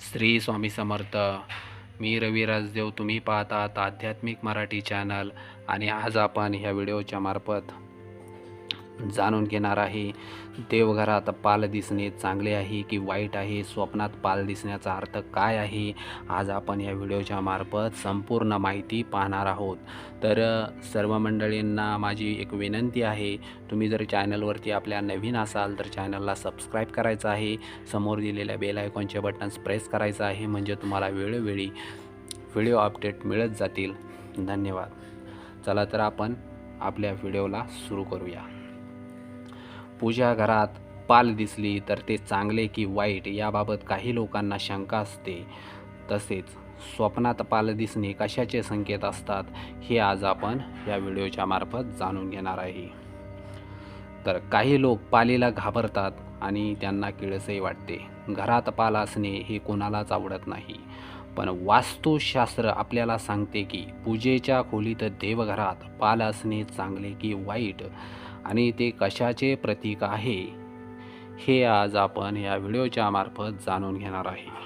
श्री स्वामी समर्थ. मी रविराजदेव तुम्ही पाहतात आध्यात्मिक मराठी चॅनल आणि आज आपण ह्या व्हिडिओच्या मार्फत जाणून घेणार आहे. देवघरात पाल दिसणे चांगले आहे की वाईट आहे? स्वप्नात पाल दिसण्याचा अर्थ काय आहे? आज आपण या व्हिडिओच्या मार्फत संपूर्ण माहिती पाहणार आहोत. तर सर्व मंडळींना माझी एक विनंती आहे तुम्ही जर चॅनलवरती आपल्या नवीन असाल तर चॅनलला सबस्क्राईब करायचं आहे. समोर दिलेल्या बेल आयकॉनचे बटन्स प्रेस करायचं आहे म्हणजे तुम्हाला वेळोवेळी व्हिडिओ अपडेट मिळत जातील. धन्यवाद. चला तर आपण आपल्या व्हिडिओला सुरू करूया. पूजा घरात पाल दिसली तर ते चांगले की वाईट याबाबत काही लोकांना शंका असते. तसेच स्वप्नात पाल दिसणे कशाचे संकेत असतात हे आज आपण या व्हिडिओच्या मार्फत जाणून घेणार आहे. तर काही लोक पालीला घाबरतात आणि त्यांना किळसही वाटते. घरात पाल असणे हे कोणालाच आवडत नाही. पण वास्तुशास्त्र आपल्याला सांगते की पूजेच्या खोलीत देवघरात पाल असणे चांगले की वाईट आणि ते कशाचे प्रतीक आहे हे आज आपण या व्हिडिओच्या मार्फत जाणून घेणार आहे.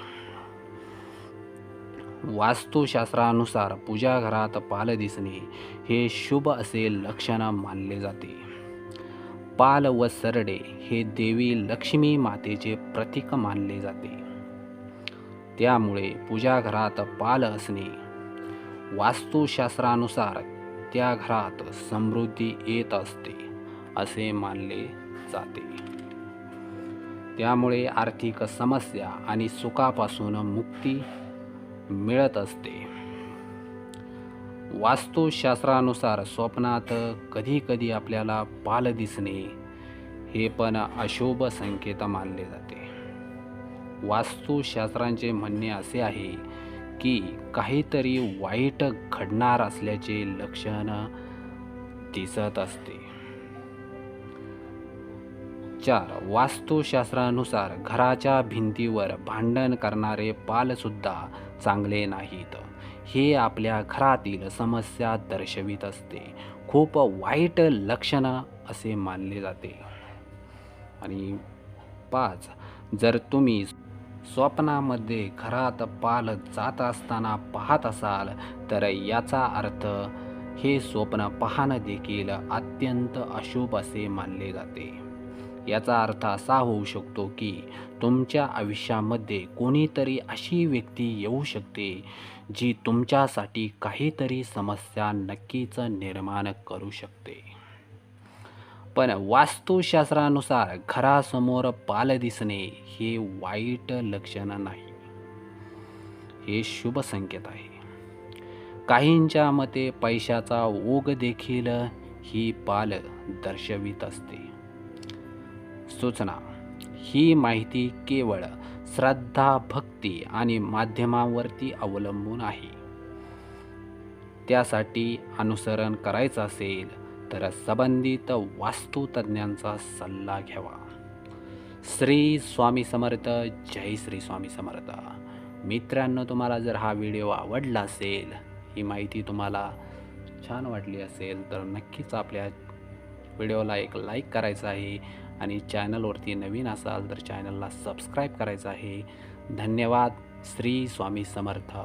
वास्तुशास्त्रानुसार पूजा घरात पाल दिसणे हे शुभ असे लक्षण मानले जाते. पाल व सरडे हे देवी लक्ष्मी मातेचे प्रतीक मानले जाते. त्यामुळे पूजा घरात पाल असणे वास्तुशास्त्रानुसार त्या घरात समृद्धी येत असते. असे मानले जाते. त्यामुळे आर्थिक समस्या आणि सुखापासून मुक्ती मिळत असते. वास्तुशास्त्रानुसार स्वप्नात कधीकधी आपल्याला पाल दिसणे हे पण अशुभ संकेत मानले जाते. वास्तुशास्त्रांचे म्हणणे असे आहे की काहीतरी वाईट घडणार असल्याचे लक्षण दिसत असते. चार वास्तुशास्त्रानुसार घराच्या भिंतीवर भांडण करणारे पालसुद्धा चांगले नाहीत. हे आपल्या घरातील समस्या दर्शवित असते. खूप वाईट लक्षण असे मानले जाते. आणि पाच जर तुम्ही स्वप्नामध्ये घरात पाल जात असताना पाहत असाल तर याचा अर्थ हे स्वप्न पाहणं देखील अत्यंत अशुभ असे मानले जाते. याचा अर्थ असा होऊ शकतो की तुमच्या आयुष्यामध्ये कोणीतरी अशी व्यक्ती येऊ शकते जी तुमच्यासाठी काहीतरी समस्या नक्कीच निर्माण करू शकते. पण वास्तुशास्त्रानुसार घरासमोर पाल दिसणे हे वाईट लक्षण नाही. हे शुभ संकेत आहे. काहींच्या मते पैशाचा ओघ देखील ही पाल दर्शवित असते. सूचना. ही माहिती केवळ श्रद्धा भक्ती आणि माध्यमावरती अवलंबून आहे. त्यासाठी अनुसरण करायचं असेल तर संबंधित वास्तुतज्ञांचा सल्ला घ्यावा. श्री स्वामी समर्थ जय श्री स्वामी समर्थ. मित्रांनो तुम्हाला जर हा व्हिडिओ आवडला असेल ही माहिती तुम्हाला छान वाटली असेल तर नक्कीच आपल्या व्हिडिओला एक लाईक करायचं आहे. आणि चॅनलवरती नवीन असाल तर चॅनलला सबस्क्राईब करायचं आहे. धन्यवाद. श्री स्वामी समर्थ.